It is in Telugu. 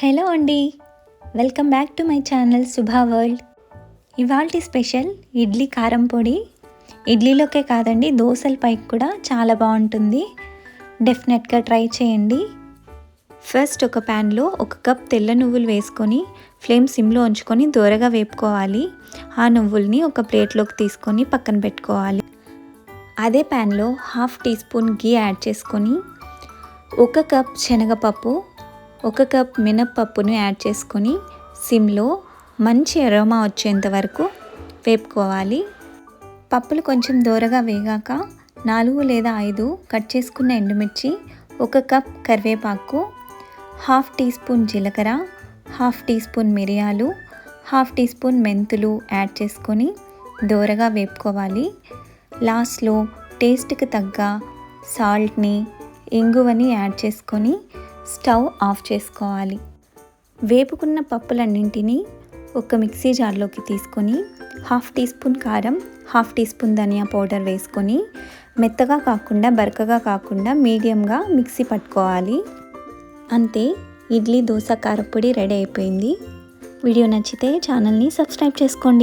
హలో అండి. Welcome back to my channel Subha World. ఇవాల్టి స్పెషల్ ఇడ్లీ కారం పొడి. ఇడ్లీలోకే కాదండి దోశల పైకి కూడా చాలా బాగుంటుంది. డెఫినెట్గా ట్రై చేయండి. ఫస్ట్ ఒక ప్యాన్లో ఒక కప్ తెల్ల నువ్వులు వేసుకొని ఫ్లేమ్ సిమ్లో ఉంచుకొని దూరగా వేపుకోవాలి. ఆ నువ్వుల్ని ఒక ప్లేట్లోకి తీసుకొని పక్కన పెట్టుకోవాలి. అదే ప్యాన్లో half teaspoon ghee add చేసుకొని ఒక కప్ శనగపప్పు ఒక కప్ మినప్పప్పును యాడ్ చేసుకొని సిమ్లో మంచి అరోమా వచ్చేంత వరకు వేపుకోవాలి. పప్పులు కొంచెం దూరగా వేగాక నాలుగు లేదా ఐదు కట్ చేసుకున్న ఎండుమిర్చి ఒక కప్ కరివేపాకు హాఫ్ టీ స్పూన్ జీలకర్ర హాఫ్ టీ స్పూన్ మిరియాలు హాఫ్ టీ స్పూన్ మెంతులు యాడ్ చేసుకొని దూరగా వేపుకోవాలి. లాస్ట్లో టేస్ట్కి తగ్గ సాల్ట్ని ఇంగువని యాడ్ చేసుకొని స్టవ్ ఆఫ్ చేసుకోవాలి. వేపుకున్న పప్పులన్నింటినీ ఒక మిక్సీ జార్లోకి తీసుకొని హాఫ్ టీ స్పూన్ కారం హాఫ్ టీ స్పూన్ ధనియా పౌడర్ వేసుకొని మెత్తగా కాకుండా బరకగా కాకుండా మీడియంగా మిక్సీ పట్టుకోవాలి. అంతే ఇడ్లీ దోశ కారపొడి రెడీ అయిపోయింది. వీడియో నచ్చితే ఛానల్ని సబ్స్క్రైబ్ చేసుకోండి.